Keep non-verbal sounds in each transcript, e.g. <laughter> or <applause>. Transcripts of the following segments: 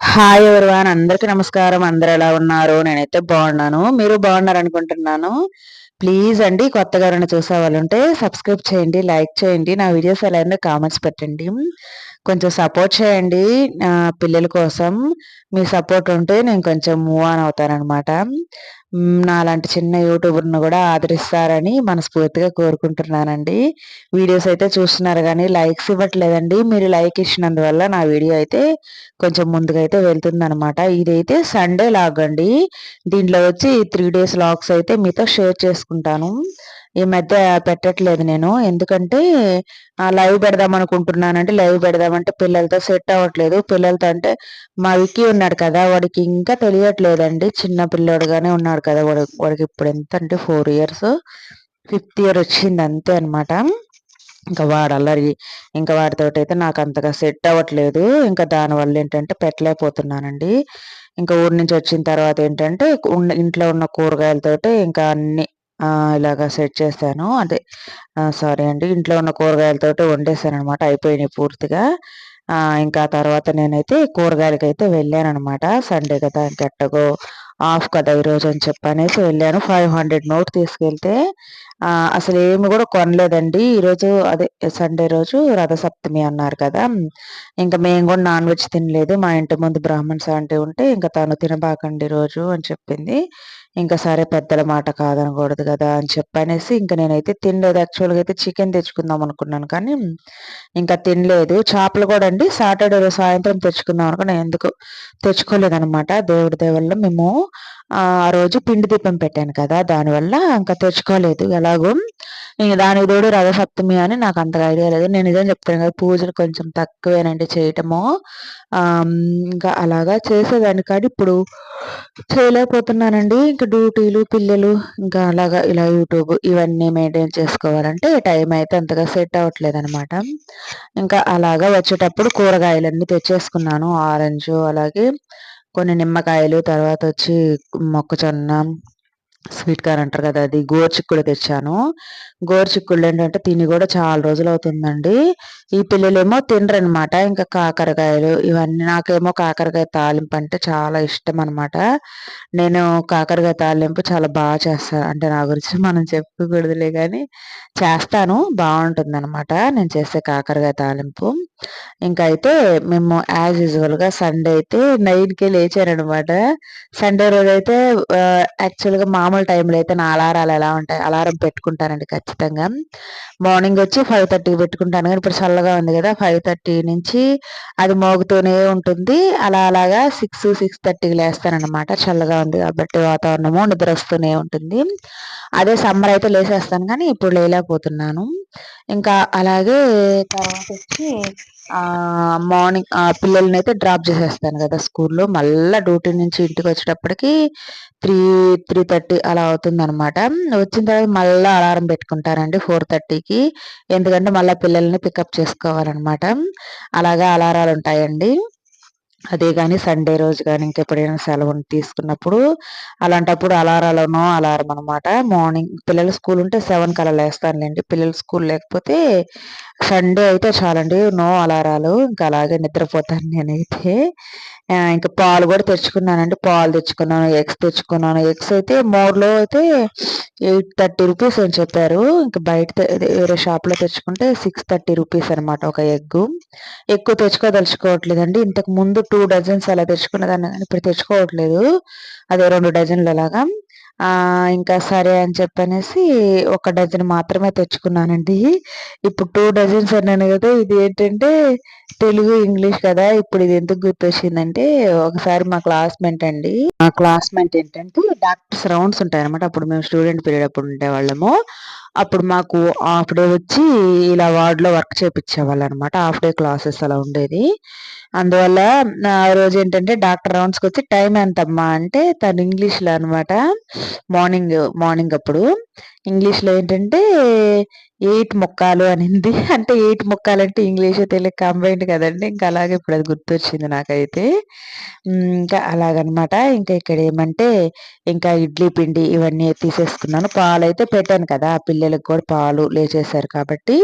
Hi everyone అందరికీ నమస్కారం. అందరు ఎలా ఉన్నారు? నేనైతే బాగున్నాను. మీరు బాగున్నారు అనుకుంటున్నాను ప్లీజ్ అండి కొత్తగా ఎవరైనా చూసే వాళ్ళు ఉంటే సబ్స్క్రైబ్ చేయండి లైక్ చేయండి. నా వీడియోస్ ఎలా అయినా కామెంట్స్ పెట్టండి. కొంచెం సపోర్ట్ చేయండి నా పిల్లల కోసం. మీ సపోర్ట్ ఉంటే నేను కొంచెం మూవ్ ఆన్ అవుతానమాట నాలాంటి చిన్న యూట్యూబర్ను కూడా ఆదరిస్తారని మనస్ఫూర్తిగా కోరుకుంటున్నానండి. వీడియోస్ అయితే చూస్తున్నారు కానీ లైక్స్ ఇవ్వట్లేదండి. మీరు లైక్ ఇచ్చినందువల్ల నా వీడియో అయితే కొంచెం ముందుగా అయితే వెళ్తుందనమాట ఇదైతే సండే లాగ్ అండి దీంట్లో వచ్చి త్రీ డేస్ లాగ్స్ అయితే మీతో షేర్ చేసుకుంటాను. ఈ మధ్య పెట్టట్లేదు నేను. ఎందుకంటే లైవ్ పెడదాం అనుకుంటున్నానంటే లైవ్ పెడదామంటే పిల్లలతో సెట్ అవ్వట్లేదు. పిల్లలతో అంటే మా విక్కీ ఉన్నాడు కదా వాడికి ఇంకా తెలియట్లేదండి. చిన్న పిల్లోడుగానే ఉన్నాడు కదా వాడు వాడికి ఇప్పుడు ఎంత అంటే ఫోర్ ఇయర్స్. ఫిఫ్త్ ఇయర్ వచ్చింది అంతే అనమాట ఇంకా వాడు అల్లరి ఇంకా వాడితో అయితే నాకు అంతగా సెట్ అవ్వట్లేదు. ఇంకా దానివల్ల ఏంటంటే పెట్టలేకపోతున్నానండి. ఇంకా ఊరి నుంచి వచ్చిన తర్వాత ఏంటంటే ఇంట్లో ఉన్న కూరగాయలతోటి ఇంకా అన్ని ఇలాగా సెట్ చేశాను. అదే సారీ అండి. ఇంట్లో ఉన్న కూరగాయలతోటి వండేసాను అనమాట అయిపోయినాయి పూర్తిగా. ఇంకా తర్వాత నేనైతే కూరగాయలకి అయితే వెళ్ళాను అనమాట సండే కదా ఇంకెట్టగో ఆఫ్ కదా ఈరోజు అని చెప్పనేసి వెళ్ళాను. ఫైవ్ హండ్రెడ్ నోట్ తీసుకెళ్తే అసలు ఏమి కూడా కొనలేదండి. ఈరోజు అదే సండే రోజు రథసప్తమి అన్నారు కదా. ఇంకా మేము కూడా నాన్ వెజ్ తినలేదు. మా ఇంటి ముందు బ్రాహ్మణ్స్ అంటే ఉంటే ఇంకా తను తినబాకండి రోజు అని చెప్పింది. ఇంకా సరే పెద్దల మాట కాదనకూడదు కదా అని చెప్పనేసి ఇంకా నేనైతే తినలేదు. యాక్చువల్గా అయితే చికెన్ తెచ్చుకుందాం అనుకున్నాను కానీ ఇంకా తినలేదు. చేపలు కూడా అండి. సాటర్డే రోజు సాయంత్రం తెచ్చుకుందాం అనుకున్నా. ఎందుకు? తెచ్చుకోలేదనమాట దేవుడి దేవల్ల మేము ఆ రోజు పిండి దీపం పెట్టాను కదా. దానివల్ల ఇంకా తెచ్చుకోలేదు. ఎలాగో దానికి తోడు రథసప్తమి అని నాకు అంతగా ఐడియా లేదు. నేను నిజం చెప్తాను కదా పూజలు కొంచెం తక్కువేనండి చేయటము. ఇంకా అలాగా చేసేదాన్ని. కానీ ఇప్పుడు చేయలేకపోతున్నానండి. ఇంకా డ్యూటీలు పిల్లలు ఇంకా అలాగా ఇలా యూట్యూబ్ ఇవన్నీ మెయింటైన్ చేసుకోవాలంటే టైం అయితే అంతగా సెట్ అవ్వట్లేదు అనమాట ఇంకా అలాగా వచ్చేటప్పుడు కూరగాయలన్నీ తెచ్చేసుకున్నాను. ఆరెంజ్ అలాగే కొన్ని నిమ్మకాయలు తర్వాత వచ్చి మొక్కజొన్న స్వీట్ కార్న్ అంటారు కదా అది గోరుచిక్కుడు తెచ్చాను. గోరుచిక్కుళ్ళు ఏంటంటే తిని కూడా చాలా రోజులు అవుతుందండి ఈ పిల్లలేమో తినరనమాట. ఇంకా కాకరకాయలు ఇవన్నీ నాకేమో కాకరకాయ తాలింపు అంటే చాలా ఇష్టం అనమాట నేను కాకరకాయ తాలింపు చాలా బాగా చేస్తాను అంటే నా గురించి మనం చెప్పుకూడదులే కానీ చేస్తాను. బాగుంటుంది అనమాట నేను చేసే కాకరకాయ తాలింపు. ఇంకా అయితే మేము యాజ్ యూజువల్గా సండే అయితే నైన్కే లేచారనమాట. సండే రోజు అయితే యాక్చువల్గా మామూలు టైంలో అయితే నా అలారాలు ఎలా ఉంటాయి అలారం పెట్టుకుంటానండి ఖచ్చితంగా. మార్నింగ్ వచ్చి ఫైవ్ థర్టీకి పెట్టుకుంటాను. కానీ ఇప్పుడు చల్లగా ఉంది కదా ఫైవ్ థర్టీ నుంచి అది మోగుతూనే ఉంటుంది. అలా అలాగా సిక్స్ సిక్స్ థర్టీకి లేస్తానమాట చల్లగా ఉంది కాబట్టి వాతావరణము నిద్ర వస్తూనే ఉంటుంది. అదే సమ్మర్ అయితే లేసేస్తాను కానీ ఇప్పుడు లేలేకపోతున్నాను. ఇంకా అలాగే తర్వాత వచ్చి మార్నింగ్ పిల్లల్ని అయితే డ్రాప్ చేసేస్తాను కదా స్కూల్లో. మళ్ళీ డ్యూటీ నుంచి ఇంటికి వచ్చేటప్పటికి త్రీ త్రీ థర్టీ అలా అవుతుంది అనమాట వచ్చిన తర్వాత మళ్ళీ అలారం పెట్టుకుంటానండి ఫోర్ థర్టీకి ఎందుకంటే మళ్ళీ పిల్లల్ని పికప్ చేసుకోవాలన్నమాట. అలాగే అలారాలు ఉంటాయండి. అదే కానీ సండే రోజు కానీ ఇంకెప్పుడైనా సెలవు తీసుకున్నప్పుడు అలాంటప్పుడు అలారాలను అలారం అనమాట మార్నింగ్ పిల్లలు స్కూల్ ఉంటే సెవెన్కి అలా లేస్తానులేండి. పిల్లలు స్కూల్ లేకపోతే సండే అయితే చాలండి. నో అలారాలు. ఇంకా అలాగే నిద్రపోతాను నేనైతే. ఇంకా పాలు కూడా తెచ్చుకున్నానండి. పాలు తెచ్చుకున్నాను ఎగ్స్ తెచ్చుకున్నాను. ఎగ్స్ అయితే మోర్లో అయితే ఎయిట్ థర్టీ రూపీస్ అని చెప్పారు. ఇంకా బయట వేరే షాప్లో తెచ్చుకుంటే సిక్స్ థర్టీ రూపీస్ అనమాట ఒక ఎగ్. ఎక్కువ తెచ్చుకోదలుచుకోవట్లేదండి. ఇంతకు ముందు టూ డజన్స్ అలా తెచ్చుకున్నదాన్ని కానీ ఇప్పుడు తెచ్చుకోవట్లేదు. అదే రెండు డజన్లు అలాగా. ఇంకా సరే అని చెప్పనేసి ఒక డజన్ మాత్రమే తెచ్చుకున్నానండి. ఇప్పుడు టూ డజన్స్ అన్నాను కదా ఇది ఏంటంటే తెలుగు ఇంగ్లీష్ కదా ఇప్పుడు ఇది ఎందుకు గుర్తొచ్చిందంటే ఒకసారి మా క్లాస్మేట్ అండి మా క్లాస్మేట్ ఏంటంటే డాక్టర్స్ రౌండ్స్ ఉంటాయి అనమాట అప్పుడు మేము స్టూడెంట్ పీరియడ్ అప్పుడు ఉండేవాళ్ళము. అప్పుడు మాకు హాఫ్ డే వచ్చి ఇలా వార్డులో వర్క్ చేపించేవాళ్ళు అనమాట హాఫ్ డే క్లాసెస్ అలా ఉండేది. అందువల్ల ఆ రోజు ఏంటంటే డాక్టర్ రౌండ్స్కి వచ్చి టైం ఎంతమ్మా? అంటే తను ఇంగ్లీష్లో అనమాట. మార్నింగ్ మార్నింగ్ అప్పుడు. ఇంగ్లీష్‌లో ఏంటంటే ఎయిట్ ముక్కాలు అనింది. <laughs> అంటే ఎయిట్ ముక్కాలు అంటే ఇంగ్లీష్, తెలియక కంబైన్డ్ కదండి ఇంకా అలాగే ఇప్పుడు అది గుర్తొచ్చింది నాకైతే. ఇంకా అలాగనమాట. ఇంకా ఇక్కడ ఏమంటే ఇంకా ఇడ్లీ పిండి ఇవన్నీ తీసేసుకున్నాను. పాలైతే పెట్టాను కదా! పిల్లలకి కూడా పాలు లేచేశారు కాబట్టి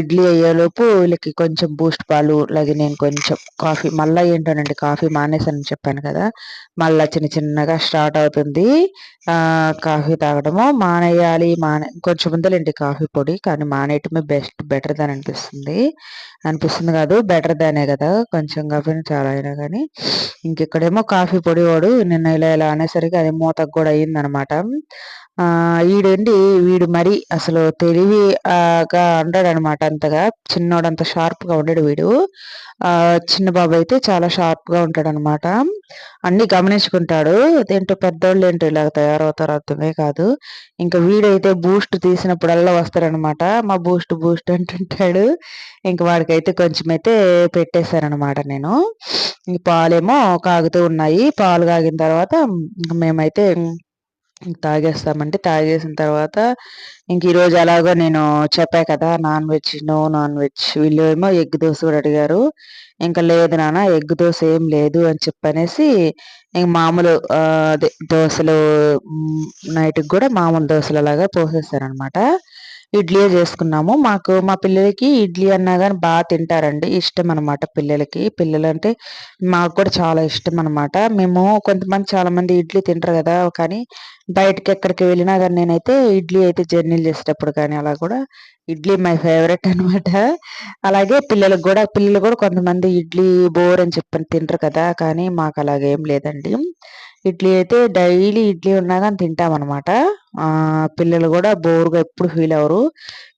ఇడ్లీ అయ్యేలోపు వీళ్ళకి కొంచెం బూస్ట్ పాలు అలాగే నేను కొంచెం కాఫీ మళ్ళీ ఏంటోనండి కాఫీ మానేసానని చెప్పాను కదా! మళ్ళా చిన్న చిన్నగా స్టార్ట్ అవుతుంది. కాఫీ తాగడము మానేయాలి మానే కొంచెం ఉందిలేండి కాఫీ పొడి కానీ మానేయటమే బెస్ట్ బెటర్ దాన్ అనిపిస్తుంది. అనిపిస్తుంది కాదు బెటర్ దానే కదా కొంచెం కాకపోయినా చాలా అయినా కానీ ఇంకెక్కడేమో కాఫీ పొడి వాడు నిన్న ఇలా ఇలా అనేసరికి అది మూతకు కూడా అయిందనమాట. వీడండి వీడు మరి అసలు తెలివిగా అనమాట అంతగా. చిన్నోడంత షార్ప్గా ఉండడు వీడు. చిన్న బాబు అయితే చాలా షార్ప్గా ఉంటాడనమాట. అన్ని గమనించుకుంటాడు. అదేంటో పెద్దోళ్ళు ఏంటో ఇలా తయారవుతారు అర్థమే కాదు. ఇంకా వీడైతే బూస్ట్ తీసినప్పుడల్లా వస్తారనమాట. మా బూస్ట్ బూస్ట్ అంటుంటాడు. ఇంక వాడికైతే కొంచెం అయితే పెట్టేశానమాట నేను పాలేమో కాగుతూ ఉన్నాయి. పాలు కాగిన తర్వాత మేమైతే తాగేస్తామంటే తాగేసిన తర్వాత ఇంక ఈరోజు అలాగో నేను చెప్పా కదా non veg no non veg. వీళ్ళు ఏమో ఎగ్ దోశ కూడా అడిగారు. ఇంకా లేదు నాన్న ఎగ్ దోశ ఏం లేదు అని చెప్పనేసి ఇంక మామూలు అదే దోశలు నైట్కి కూడా మామూలు దోశలు అలాగా పోసేస్తారనమాట. ఇడ్లీ చేసుకున్నాము. మాకు మా పిల్లలకి ఇడ్లీ అన్నా కానీ బాగా తింటారండి. ఇష్టం అనమాట పిల్లలకి. పిల్లలు అంటే మాకు కూడా చాలా ఇష్టం అనమాట మేము కొంతమంది చాలా మంది ఇడ్లీ తింటారు కదా కానీ బయటకి ఎక్కడికి వెళ్ళినా కానీ నేనైతే ఇడ్లీ అయితే జర్నీలు చేసేటప్పుడు కానీ అలా కూడా ఇడ్లీ మై ఫేవరెట్ అనమాట అలాగే పిల్లలకు కూడా పిల్లలు కూడా కొంతమంది ఇడ్లీ బోర్ అని చెప్పని తింటారు కదా కానీ మాకు అలాగేం లేదండి. ఇడ్లీ అయితే డైలీ ఇడ్లీ ఉన్నా కానీ తింటామన్నమాట పిల్లలు కూడా బోర్గా ఎప్పుడు ఫీల్ అవ్వరు.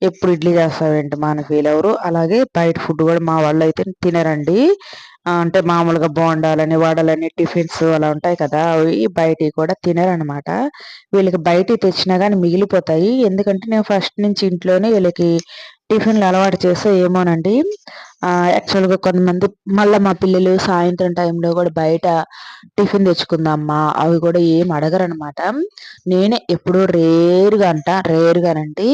ఎప్పుడు ఇడ్లీ చేస్తామేంటి మా అని ఫీల్ అవ్వరు. అలాగే బయట ఫుడ్ కూడా మా వాళ్ళు అయితే తినరండి. అంటే మామూలుగా బోండాలని వడలని టిఫిన్స్ అలా ఉంటాయి కదా అవి బయటివి కూడా తినరనమాట. వీళ్ళకి బయట తెచ్చినా కానీ మిగిలిపోతాయి. ఎందుకంటే నేను ఫస్ట్ నుంచి ఇంట్లోనే వీళ్ళకి టిఫిన్లు అలవాటు చేస్తే ఏమోనండి. యాక్చువల్గా కొంతమంది మళ్ళీ మా పిల్లలు సాయంత్రం టైంలో కూడా బయట టిఫిన్ తెచ్చుకుందామా అవి కూడా ఏం అడగరనమాట నేనే ఎప్పుడు రేరుగా అంట రేరుగానండి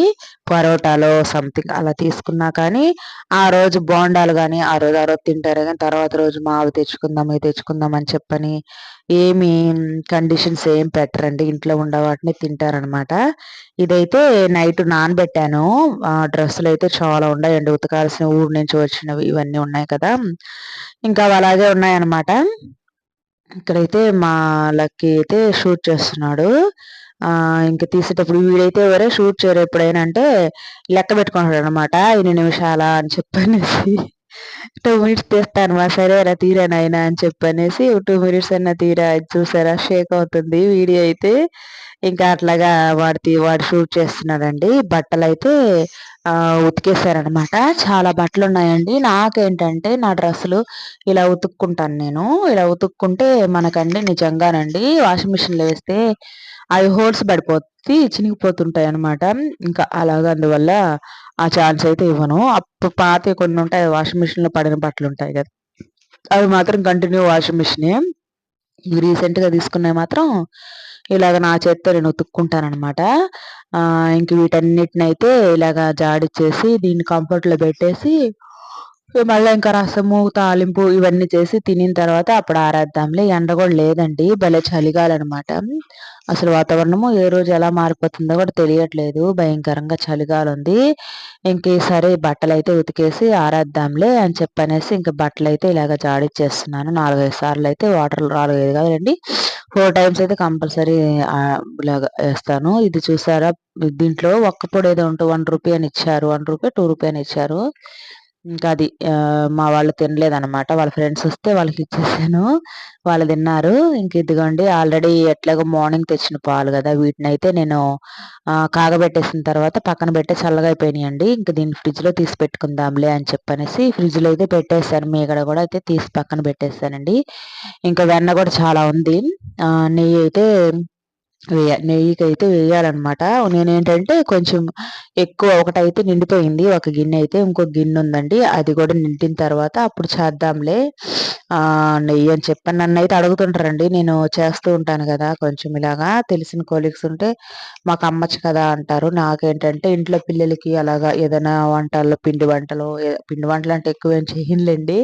పరోటాలో సంథింగ్ అలా తీసుకున్నా కానీ ఆ రోజు బోండాలు కానీ ఆ రోజు ఆ రోజు తింటారు కానీ తర్వాత రోజు మావి తెచ్చుకుందాం ఇవి తెచ్చుకుందాం అని చెప్పని ఏమి కండిషన్స్ ఏం పెట్టరండి. ఇంట్లో ఉండే వాటిని తింటారనమాట ఇదైతే నైట్ నానబెట్టాను. డ్రెస్సులు అయితే చాలా ఉన్నాయండి. ఉతకాల్సిన ఊరు నుంచి వచ్చినవి ఇవన్నీ ఉన్నాయి కదా. ఇంకా అలాగే ఉన్నాయన్నమాట. ఇక్కడైతే మా లక్కీ అయితే షూట్ చేస్తున్నాడు. ఇంక తీసేటప్పుడు వీడైతే ఎవరే షూట్ చేయరు ఎప్పుడైనా అంటే లెక్క పెట్టుకుంటాడు అనమాట ఎన్ని నిమిషాల? అని చెప్పనేసి. టూ మినిట్స్ తీస్తాను మా సరే అలా తీరానైనా అని చెప్పనేసి. టూ మినిట్స్ అన్న తీరా చూసారా? షేక్ అవుతుంది వీడియో అయితే. ఇంకా అట్లాగా వాడి వాడు షూట్ చేస్తున్నాడండి. బట్టలు అయితే ఉతికేసారనమాట చాలా బట్టలు ఉన్నాయండి నాకేంటంటే నా డ్రెస్సులు ఇలా ఉతుక్కుంటాను నేను. ఇలా ఉతుక్కుంటే మనకండి నిజంగానండి వాషింగ్ మిషన్లో వేస్తే అవి హోల్స్ పడిపోతే చినిగిపోతుంటాయి అనమాట ఇంకా అలాగ అందువల్ల ఆ ఛాన్స్ అయితే ఇవ్వను. అప్పుడు పాత కొన్ని ఉంటాయి వాషింగ్ మిషన్లో పడిన బట్టలు ఉంటాయి కదా. అవి మాత్రం కంటిన్యూ వాషింగ్ మిషనే. రీసెంట్గా తీసుకున్నవి మాత్రం ఇలాగ నా చేత్తో నేను ఉతుక్కుంటానమాట ఇంక వీటన్నిటిని అయితే ఇలాగ జాడిచ్చేసి దీన్ని కంఫర్ట్లో పెట్టేసి మళ్ళీ ఇంకా రసము తాలింపు ఇవన్నీ చేసి తినిన తర్వాత అప్పుడు ఆరేద్దాంలే. ఎండ కూడా లేదండి. భలే చలిగాలన్నమాట. అసలు వాతావరణము ఏ రోజు ఎలా మారిపోతుందో కూడా తెలియట్లేదు. భయంకరంగా చలిగాలి ఉంది ఇంక సరే బట్టలు అయితే ఉతికేసి ఆరేద్దాంలే అని చెప్పనేసి ఇంక బట్టలు అయితే ఇలాగ జాడిచ్చేస్తున్నాను. నాలుగైదు సార్లు అయితే వాటర్ నాలుగైదు కాదండి ఫోర్ టైమ్స్ అయితే కంపల్సరీ ఇలాగ వేస్తాను. ఇది చూసారా? దీంట్లో ఒక్క పొడి ఏదో ఉంటే వన్ రూపీ అని ఇచ్చారు వన్ రూపీ టూ రూపీ అని ఇచ్చారు. ఇంకా అది మా వాళ్ళు తినలేదనమాట వాళ్ళ ఫ్రెండ్స్ వస్తే వాళ్ళకి ఇచ్చేసాను. వాళ్ళు తిన్నారు. ఇంక ఇదిగోండి ఆల్రెడీ ఎట్లాగో మార్నింగ్ తెచ్చిన పాలు కదా వీటిని అయితే నేను కాగబెట్టేసిన తర్వాత పక్కన పెట్టే చల్లగా అయిపోయినాయండి. ఇంకా దీన్ని ఫ్రిడ్జ్లో తీసి పెట్టుకుందాంలే అని చెప్పనేసి ఫ్రిడ్జ్లో అయితే పెట్టేశాను. మీగడ కూడా అయితే తీసి పక్కన పెట్టేశానండి. ఇంకా వెన్న కూడా చాలా ఉంది. నెయ్యి అయితే వేయ నెయ్యికి అయితే వేయాలన్నమాట. నేనేంటంటే కొంచెం ఎక్కువ ఒకటైతే నిండిపోయింది. ఒక గిన్నె అయితే ఇంకో గిన్నె ఉందండి. అది కూడా నిండిన తర్వాత అప్పుడు చేద్దాంలే. నెయ్యి అని చెప్పాను నన్ను అయితే అడుగుతుంటారండి. నేను చేస్తూ ఉంటాను కదా కొంచెం ఇలాగా తెలిసిన కోలీగ్స్ ఉంటే మాకు అమ్మచ్చు కదా అంటారు. నాకేంటంటే ఇంట్లో పిల్లలకి అలాగా ఏదైనా వంటల్లో పిండి వంటలు పిండి వంటలు అంటే ఎక్కువ ఏం చేయనులేండి.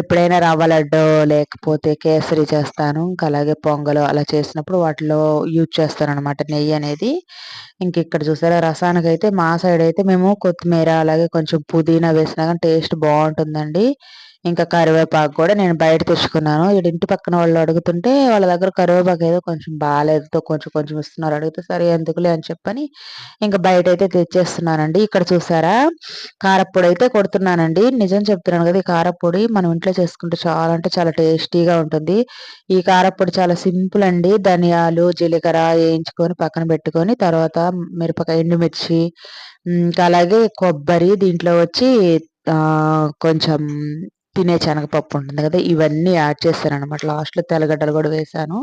ఎప్పుడైనా రవ్వ లడ్డు లేకపోతే కేసరి చేస్తాను. ఇంకా అలాగే పొంగలు అలా చేసినప్పుడు వాటిలో యూజ్ చేస్తాను అనమాట నెయ్యి అనేది. ఇంక ఇక్కడ చూసారా రసానికి అయితే మా సైడ్ అయితే మేము కొత్తిమీర అలాగే కొంచెం పుదీనా వేసినా కానీ టేస్ట్ బాగుంటుందండి. ఇంకా కరివేపాకు కూడా నేను బయట తెచ్చుకున్నాను. ఇక్కడ ఇంటి పక్కన వాళ్ళు అడుగుతుంటే వాళ్ళ దగ్గర కరివేపాకు ఏదో కొంచెం బాగాలేదు కొంచెం కొంచెం ఇస్తున్నారు. అడిగితే సరే ఎందుకులే అని చెప్పని ఇంకా బయట అయితే తెచ్చేస్తున్నానండి. ఇక్కడ చూసారా? కారప్పొడి అయితే కొడుతున్నానండి. నిజం చెప్తున్నాను కదా ఈ కారప్పొడి మనం ఇంట్లో చేసుకుంటే చాలా అంటే చాలా టేస్టీగా ఉంటుంది. ఈ కారప్పొడి చాలా సింపుల్ అండి. ధనియాలు జీలకర్ర వేయించుకొని పక్కన పెట్టుకొని తర్వాత మిరపకాయ ఎండుమిర్చి ఇంకా అలాగే కొబ్బరి దీంట్లో వచ్చి కొంచెం తినే శనగపప్పు ఉంటుంది కదా ఇవన్నీ యాడ్ చేస్తాను అనమాట లాస్ట్లో తెల్లగడ్డలు కూడా వేసాను.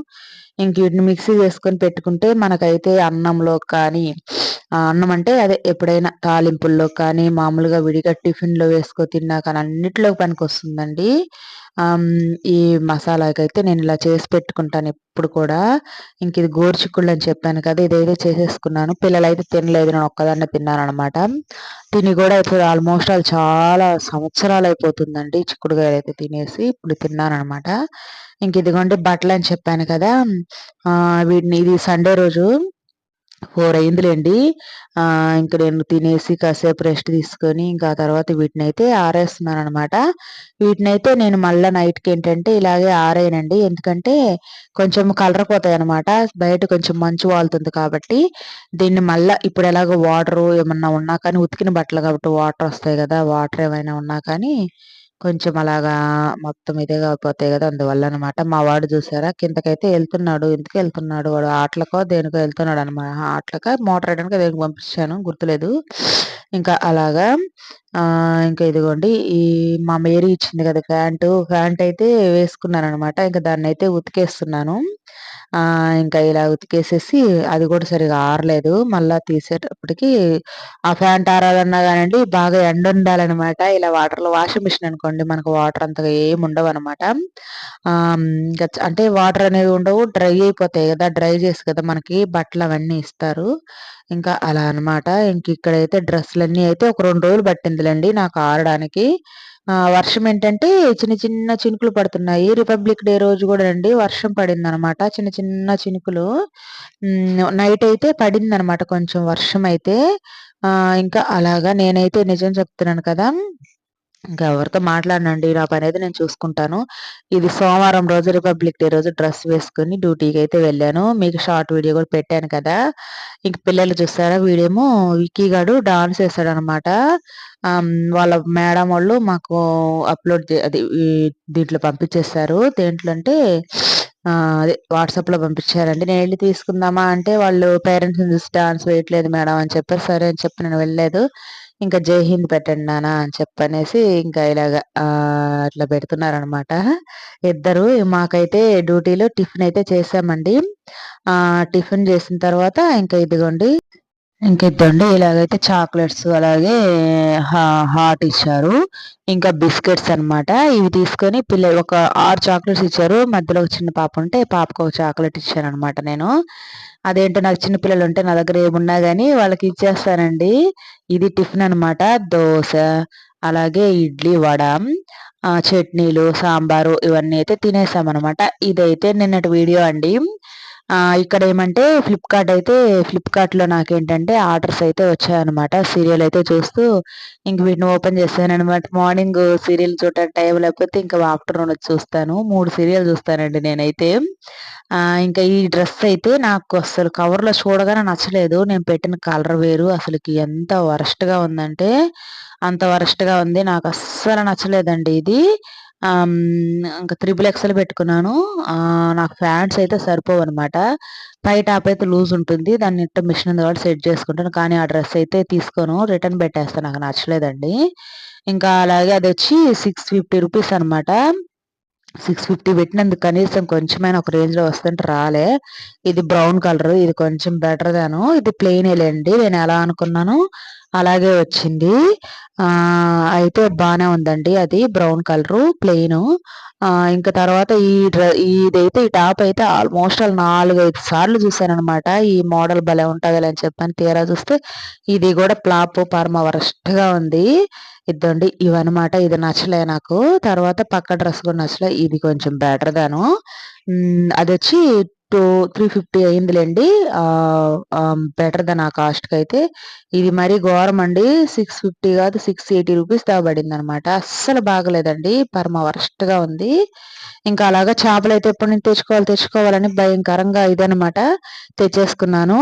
ఇంక వీటిని మిక్సీ చేసుకొని పెట్టుకుంటే మనకైతే అన్నంలో కానీ అన్నం అంటే అదే ఎప్పుడైనా తాలింపుల్లో కానీ మామూలుగా విడిగా టిఫిన్లో వేసుకో తిన్నా కానీ అన్నిట్లో పనికి వస్తుందండి ఈ మసాలాకైతే నేను ఇలా చేసి పెట్టుకుంటాను ఎప్పుడు కూడా. ఇంక ఇది గోరుచిక్కుళ్ళు అని చెప్పాను కదా ఇదైతే చేసేసుకున్నాను. పిల్లలు అయితే తినలేదు నేను ఒక్కదాన్నే తిన్నాను అనమాట తిని కూడా ఇప్పుడు ఆల్మోస్ట్ అది చాలా సంవత్సరాలు అయిపోతుందండి చిక్కుడుకాయలు అయితే తినేసి ఇప్పుడు తిన్నాను అనమాట ఇంక ఇదిగోండి బట్టలు అని చెప్పాను కదా వీటిని ఇది సండే రోజు ఫోర్ అయిందిలేండి ఇంక నేను తినేసి కాసేపు రెస్ట్ తీసుకొని ఇంకా తర్వాత వీటిని అయితే ఆరేస్తున్నాను అనమాట వీటిని అయితే నేను మళ్ళీ నైట్కి ఏంటంటే ఇలాగే ఆరేయనండి. ఎందుకంటే కొంచెం కలర్ పోతాయి అనమాట బయట కొంచెం మంచు వాళ్తుంది కాబట్టి దీన్ని మళ్ళీ ఇప్పుడు ఎలాగో వాటర్ ఏమన్నా ఉన్నా కానీ ఉతికిన బట్టలు కాబట్టి వాటర్ వస్తాయి కదా వాటర్ ఏమైనా ఉన్నా కానీ కొంచెం అలాగా మొత్తం ఇదే అయిపోతాయి కదా అందువల్ల అనమాట మా వాడు చూసారా కిందకైతే వెళ్తున్నాడు ఎందుకు వెళ్తున్నాడు వాడు ఆటలకో దేనికో వెళ్తున్నాడు అనమాట ఆటలక మోటార్ వేయడానికి దేనికి పంపించాను గుర్తులేదు. ఇంకా అలాగా ఇంకా ఇదిగోండి ఈ మా మేరీ ఇచ్చింది కదా ప్యాంటు ప్యాంట్ అయితే వేసుకున్నాను అనమాట ఇంకా దాన్ని అయితే ఉతికేస్తున్నాను. ఇంకా ఇలా ఉతికేసేసి అది కూడా సరిగా ఆరలేదు. మళ్ళా తీసేటప్పటికి ఆ ఫ్యాంట్ ఆరాలన్నా కానివ్వండి బాగా ఎండ ఉండాలన్నమాట. ఇలా వాటర్లో వాషింగ్ మిషన్ అనుకోండి మనకు వాటర్ అంతగా ఏమి ఉండవు అనమాట ఇంకా అంటే వాటర్ అనేవి ఉండవు డ్రై అయిపోతాయి కదా డ్రై చేసి కదా మనకి బట్టలు అవన్నీ ఇస్తారు. ఇంకా అలా అనమాట ఇంక ఇక్కడైతే డ్రెస్సులన్నీ అయితే ఒక రెండు రోజులు పట్టిందిలేండి నాకు ఆరడానికి. వర్షం ఏంటంటే చిన్న చిన్న చినుకులు పడుతున్నాయి. రిపబ్లిక్ డే రోజు కూడా అండి వర్షం పడింది అనమాట చిన్న చిన్న చినుకులు. నైట్ అయితే పడింది అనమాట కొంచెం వర్షం అయితే. ఇంకా అలాగా నేనైతే నిజం చెప్తున్నాను కదా. ఇంకా ఎవరితో మాట్లాడనండి నా పని అయితే నేను చూసుకుంటాను. ఇది సోమవారం రోజు రిపబ్లిక్ డే రోజు డ్రెస్ వేసుకుని డ్యూటీకి అయితే వెళ్ళాను. మీకు షార్ట్ వీడియో కూడా పెట్టాను కదా. ఇంక పిల్లలు చూస్తారా వీడేమో విక్కీ గారు డాన్స్ వేస్తాడు అనమాట వాళ్ళ మేడం వాళ్ళు మాకు అప్లోడ్ అది దీంట్లో పంపించేస్తారు దేంట్లో అంటే అదే వాట్సాప్లో పంపించారండి. నేను వెళ్ళి తీసుకుందామా అంటే వాళ్ళు పేరెంట్స్ చూసి డాన్స్ వేయట్లేదు మేడం అని చెప్పారు. సరే అని చెప్పి నేను వెళ్ళలేదు. ఇంకా జై హింద్ పెట్టండి నానా అని చెప్పనేసి ఇంకా ఇలాగ అట్లా పెడుతున్నారనమాట. ఇద్దరు మాకైతే డ్యూటీలో టిఫిన్ అయితే చేసామండి. టిఫిన్ చేసిన తర్వాత ఇంకా ఇదిగోండి ఇంక ఇద్దండి ఇలాగైతే చాక్లెట్స్ అలాగే హాట్ ఇచ్చారు. ఇంకా బిస్కెట్స్ అనమాట ఇవి తీసుకొని పిల్ల ఒక ఆరు చాక్లెట్స్ ఇచ్చారు. మధ్యలో ఒక చిన్న పాప ఉంటే పాపకు ఒక చాక్లెట్ ఇచ్చాను అనమాట నేను. అదేంటో నాకు చిన్న పిల్లలు ఉంటే నా దగ్గర ఏమున్నా కానీ వాళ్ళకి ఇచ్చేస్తానండి. ఇది టిఫిన్ అనమాట దోశ అలాగే ఇడ్లీ వడ చట్నీలు సాంబారు ఇవన్నీ అయితే తినేసాం అనమాట ఇదైతే నిన్నటి వీడియో అండి. ఇక్కడ ఏమంటే ఫ్లిప్కార్ట్ అయితే ఫ్లిప్కార్ట్లో నాకేంటంటే ఆర్డర్స్ అయితే వచ్చాయన్నమాట. సీరియల్ అయితే చూస్తూ ఇంక వీటిని ఓపెన్ చేశాను అనమాట మార్నింగ్ సీరియల్ చూడటానికి టైం లేకపోతే ఇంకా ఆఫ్టర్నూన్ వచ్చి చూస్తాను. మూడు సీరియల్ చూస్తానండి నేనైతే. ఇంకా ఈ డ్రెస్ అయితే నాకు అసలు కవర్లో చూడగానే నచ్చలేదు. నేను పెట్టిన కలర్ వేరు. అసలుకి ఎంత వరస్ట్గా ఉందంటే అంత వరస్ట్గా ఉంది. నాకు అస్సలు నచ్చలేదండి ఇది. ఇంకా త్రిబుల్ ఎక్స్ఎల్ పెట్టుకున్నాను. నాకు ఫ్యాన్స్ అయితే సరిపోవు అనమాట పై టాప్ అయితే లూజ్ ఉంటుంది. దాన్ని ఇట్ట మిషన్ ద్వారా కాబట్టి సెట్ చేసుకుంటాను. కానీ ఆ డ్రెస్ అయితే తీసుకోను. రిటర్న్ పెట్టేస్తాను నాకు నచ్చలేదండి. ఇంకా అలాగే అది వచ్చి సిక్స్ ఫిఫ్టీ రూపీస్ అనమాట సిక్స్ ఫిఫ్టీ పెట్టినందుకు కనీసం కొంచెమైనా ఒక రేంజ్లో వస్తుంటే రాలే. ఇది బ్రౌన్ కలర్ ఇది కొంచెం బెటర్ దాను ఇది ప్లెయిన్ లేండి. నేను ఎలా అనుకున్నాను అలాగే వచ్చింది. అయితే బాగానే ఉందండి అది బ్రౌన్ కలరు ప్లెయిన్ ఇంకా తర్వాత ఈ ఇదైతే ఈ టాప్ అయితే ఆల్మోస్ట్ ఆల్ నాలుగు ఐదు సార్లు చూసాను అనమాట ఈ మోడల్ భలే ఉంటుంది అని చెప్పని తీరా చూస్తే ఇది కూడా ప్లాప్ పర్మ వరస్ట్గా ఉంది. ఇద్దండి. ఇవన్నమాట. ఇది నచ్చలే నాకు. తర్వాత పక్క డ్రెస్ కూడా నచ్చలే. ఇది కొంచెం బెటర్ దాను. అది వచ్చి టూ త్రీ ఫిఫ్టీ అయిందిలేండి. బెటర్ దెన్ ఆ కాస్ట్కి అయితే ఇది మరీ ఘోరం అండి. సిక్స్ ఫిఫ్టీ కాదు సిక్స్ ఎయిటీ రూపీస్ దాబడింది అనమాట అస్సలు బాగలేదండి. పరమ వరస్ట్గా ఉంది. ఇంకా అలాగా చేపలు అయితే ఎప్పటి నుంచి తెచ్చుకోవాలి తెచ్చుకోవాలని భయంకరంగా ఇదనమాట తెచ్చేసుకున్నాను.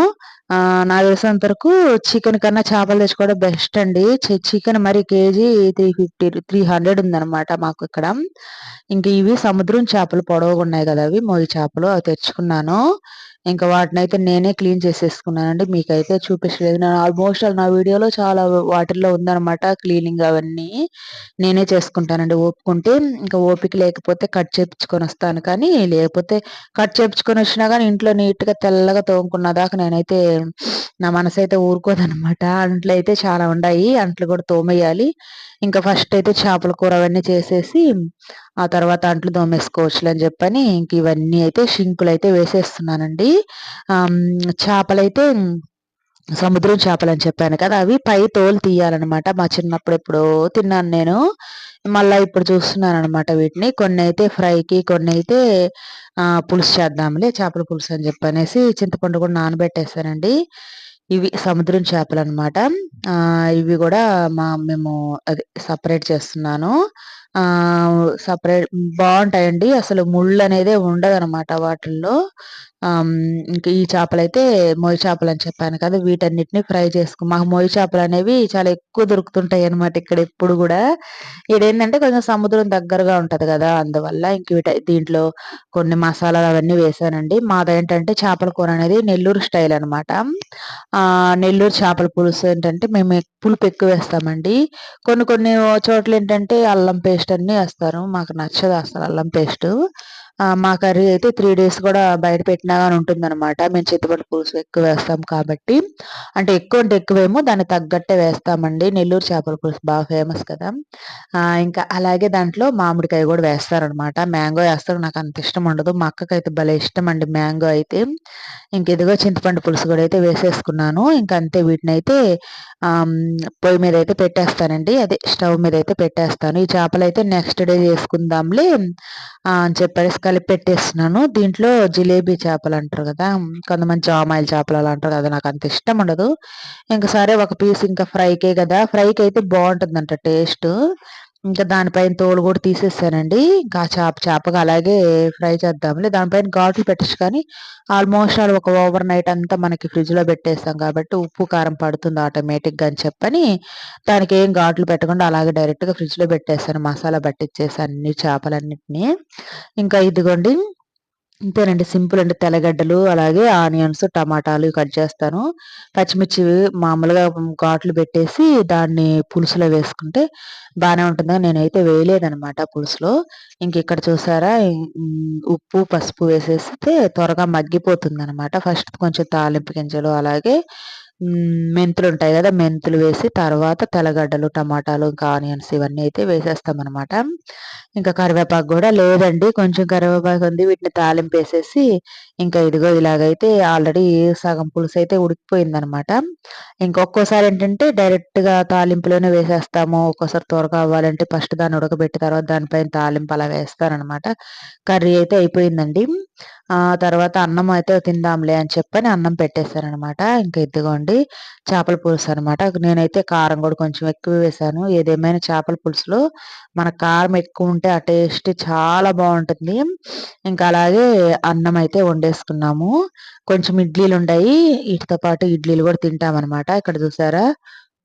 నాకు తెలిసినంత వరకు చికెన్ కన్నా చేపలు తెచ్చుకోవడం బెస్ట్ అండి. చికెన్ మరి KG three fifty three hundred ఉందన్నమాట మాకు ఇక్కడ. ఇంక ఇవి సముద్రం చేపలు పొడవుగా ఉన్నాయి కదా అవి మొయ్యి చేపలు అవి తెచ్చుకున్నాను. ఇంకా వాటిని అయితే నేనే క్లీన్ చేసేసుకున్నానండి. మీకైతే చూపించలేదు. నేను ఆల్మోస్ట్ నా వీడియోలో చాలా వాటిల్లో ఉందన్నమాట క్లీనింగ్ అవన్నీ. నేనే చేసుకుంటానండి. ఓపుకుంటే ఇంకా ఓపిక లేకపోతే కట్ చేపించుకొని వస్తాను. కానీ లేకపోతే కట్ చేపించుకొని వచ్చినా కానీ ఇంట్లో నీట్గా తెల్లగా తోముకున్న దాకా నేనైతే నా మనసు అయితే ఊరుకోదనమాట అంట్లు అయితే చాలా ఉన్నాయి అంట్లు కూడా తోమేయాలి. ఇంకా ఫస్ట్ అయితే చేపల కూర అవన్నీ చేసేసి ఆ తర్వాత అంట్లు దోమేసుకోవచ్చు అని చెప్పని ఇంక ఇవన్నీ అయితే షింకులు అయితే వేసేస్తున్నానండి. చేపలైతే సముద్రం చేపలు అని చెప్పాను కదా అవి పై తోలు తీయాలన్నమాట. మా చిన్నప్పుడు ఎప్పుడో తిన్నాను నేను. మళ్ళీ ఇప్పుడు చూస్తున్నాను అనమాట వీటిని. కొన్ని అయితే ఫ్రైకి కొన్ని అయితే పులుసు చేద్దాంలే చేపల పులుసు అని చెప్పనేసి చింతపండు కూడా నానబెట్టేసానండి ఇవి సముద్రం చేపలు అనమాట ఇవి కూడా మా మేము అది సపరేట్ చేస్తున్నాను. సపరేట్ బాగుంటాయండి. అసలు ముళ్ళు అనేది ఉండదనమాట వాటిల్లో. ఇంకా ఈ చేపలైతే మొయి చేపలు అని చెప్పాను కదా వీటన్నిటిని ఫ్రై చేసుకో మాకు మొయి చేపలు అనేవి చాలా ఎక్కువ దొరుకుతుంటాయి అనమాట ఇక్కడ ఎప్పుడు కూడా. ఇదేంటంటే కొంచెం సముద్రం దగ్గరగా ఉంటది కదా అందువల్ల ఇంక దీంట్లో కొన్ని మసాలాలు అవన్నీ వేసానండి. మాదేంటంటే చేపల కూర అనేది నెల్లూరు స్టైల్ అనమాట నెల్లూరు చేపల పులుసు ఏంటంటే మేము పులుపు ఎక్కువ వేస్తామండి. కొన్ని కొన్ని చోట్ల ఏంటంటే అల్లం పేస్ట్ అన్ని వేస్తారు మాకు నచ్చదు అసలు అల్లం పేస్ట్. మా కర్రీ అయితే త్రీ డేస్ కూడా బయట పెట్టినా కానీ ఉంటుందన్నమాట. మేము చింతపండు పులుసు ఎక్కువ వేస్తాం కాబట్టి. అంటే ఎక్కువ అంటే ఎక్కువేమో దాన్ని తగ్గట్టే వేస్తామండి. నెల్లూరు చేపల పులుసు బాగా ఫేమస్ కదా. ఇంకా అలాగే దాంట్లో మామిడికాయ కూడా వేస్తారనమాట మ్యాంగో వేస్తారు నాకు అంత ఇష్టం ఉండదు. మా అక్కకైతే భలే ఇష్టం అండి మ్యాంగో అయితే. ఇంక ఇదిగో చింతపండు పులుసు కూడా అయితే వేసేసుకున్నాను. ఇంకా అంతే వీటిని అయితే పొయ్యి మీద అయితే పెట్టేస్తానండి. అదే స్టవ్ మీద అయితే పెట్టేస్తాను. ఈ చేపలు అయితే నెక్స్ట్ డే చేసుకుందాంలే అని చెప్పేసి కలిపి పెట్టేస్తున్నాను దీంట్లో జిలేబీ చేపలు అంటారు కదా కొంతమంది జామాయిల్ చేపలు అలా అంటారు కదా నాకు అంత ఇష్టం ఉండదు. ఇంకా సరే ఒక పీస్ ఇంకా ఫ్రైకే కదా ఫ్రైకి అయితే బాగుంటుందంట టేస్ట్. ఇంకా దానిపైన తోలు కూడా తీసేసానండి ఇంకా చేప చేపగా అలాగే ఫ్రై చేద్దాంలే. దానిపైన ఘాట్లు పెట్టచ్చు కానీ ఆల్మోస్ట్ ఆల్ ఒక ఓవర్ నైట్ అంతా మనకి ఫ్రిడ్జ్లో పెట్టేస్తాం కాబట్టి ఉప్పు కారం పడుతుంది ఆటోమేటిక్గా అని చెప్పని దానికి ఏం ఘాట్లు పెట్టకుండా అలాగే డైరెక్ట్గా ఫ్రిడ్జ్లో పెట్టేస్తాను. మసాలా పట్టించేసి అన్ని చేపలన్నిటిని. ఇంకా ఇదిగోండి ఇంతేనండి. సింపుల్ అండి. తెల్లగడ్డలు అలాగే ఆనియన్స్ టమాటాలు కట్ చేస్తాను. పచ్చిమిర్చి మామూలుగా ఘాట్లు పెట్టేసి దాన్ని పులుసులో వేసుకుంటే బాగానే ఉంటుంది. నేనైతే వేయలేదనమాట పులుసులో. ఇంక ఇక్కడ చూసారా? ఉప్పు పసుపు వేసేస్తే త్వరగా మగ్గిపోతుంది అనమాట ఫస్ట్ కొంచెం తాలింపు గింజలు అలాగే మెంతులు ఉంటాయి కదా మెంతులు వేసి తర్వాత తెల్లగడ్డలు టమాటాలు ఇంకా ఆనియన్స్ ఇవన్నీ అయితే వేసేస్తాం అనమాట ఇంకా కరివేపాకు కూడా లేదండి కొంచెం కరివేపాకు ఉంది వీటిని తాలింపు వేసేసి ఇంకా ఇదిగో ఇలాగైతే ఆల్రెడీ సగం పులుసు అయితే ఉడికిపోయింది అనమాట ఇంకొకసారి ఏంటంటే డైరెక్ట్గా తాలింపులోనే వేసేస్తాము ఒక్కోసారి త్వరగా అవ్వాలంటే ఫస్ట్ దాన్ని ఉడకబెట్టి తర్వాత దానిపైన తాలింపు అలా వేస్తారనమాట కర్రీ అయితే అయిపోయిందండి. తర్వాత అన్నం అయితే తిందాంలే అని చెప్పని అన్నం పెట్టేశారనమాట. ఇంకా ఇదిగోండి చేపల పులుసు అనమాట. నేనైతే కారం కూడా కొంచెం ఎక్కువ వేసాను. ఏదేమైనా చేపల పులుసులో మన కారం ఎక్కువ ఉంటే ఆ టేస్ట్ చాలా బాగుంటుంది. ఇంకా అలాగే అన్నం అయితే వండేసుకున్నాము. కొంచెం ఇడ్లీలు ఉన్నాయి వీటితో పాటు ఇడ్లీలు కూడా తింటామన్నమాట ఇక్కడ చూసారా?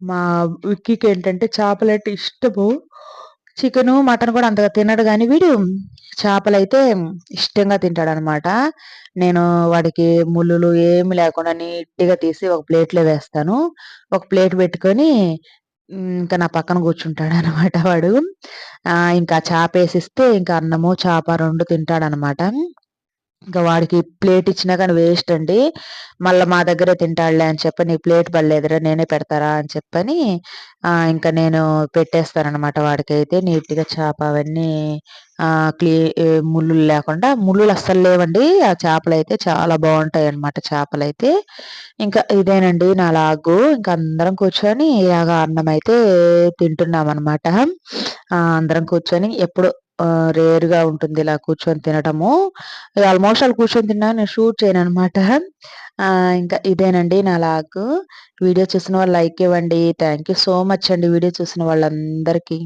మా విక్కీకి ఏంటంటే చేపలు అంటే ఇష్టము. చికెను మటన్ కూడా అంతగా తినడు కానీ వీడు చేపలైతే ఇష్టంగా తింటాడు అనమాట నేను వాడికి ముళ్ళులు ఏమి లేకుండా నీట్గా తీసి ఒక ప్లేట్లో వేస్తాను ఒక ప్లేట్ పెట్టుకొని ఇంకా నా పక్కన కూర్చుంటాడనమాట వాడు. ఇంకా చేప వేసిస్తే ఇంకా అన్నము, చాప రెండు తింటాడనమాట. ఇంకా వాడికి ప్లేట్ ఇచ్చినా కానీ వేస్ట్ అండి. మళ్ళీ మా దగ్గరే తింటాడులే అని చెప్పి నీ ప్లేట్ పడలేదురా నేనే పెడతారా అని చెప్పని ఇంకా నేను పెట్టేస్తాననమాట వాడికైతే నీట్‌గా చేప అవన్నీ క్లీ ముళ్ళు లేకుండా ముళ్ళు అస్సలు లేవండి. ఆ చేపలు అయితే చాలా బాగుంటాయి చేపలు అయితే ఇంకా ఇదేనండి నా లాగు. ఇంకా అందరం కూర్చొని ఇలాగ అన్నం అయితే తింటున్నామనమాట. అందరం కూర్చొని ఎప్పుడు రేర్‌గా ఉంటుంది ఇలా కూర్చొని తినటము. ఆల్మోస్ట్ ఆల్ కూర్చొని తిన్నా నేను షూట్ చేయననమాట. ఇంకా ఇదేనండి నా లాగ్ వీడియో చూసిన వాళ్ళు లైక్ ఇవ్వండి. థ్యాంక్ యూ సో మచ్ అండి వీడియో చూసిన వాళ్ళందరికీ.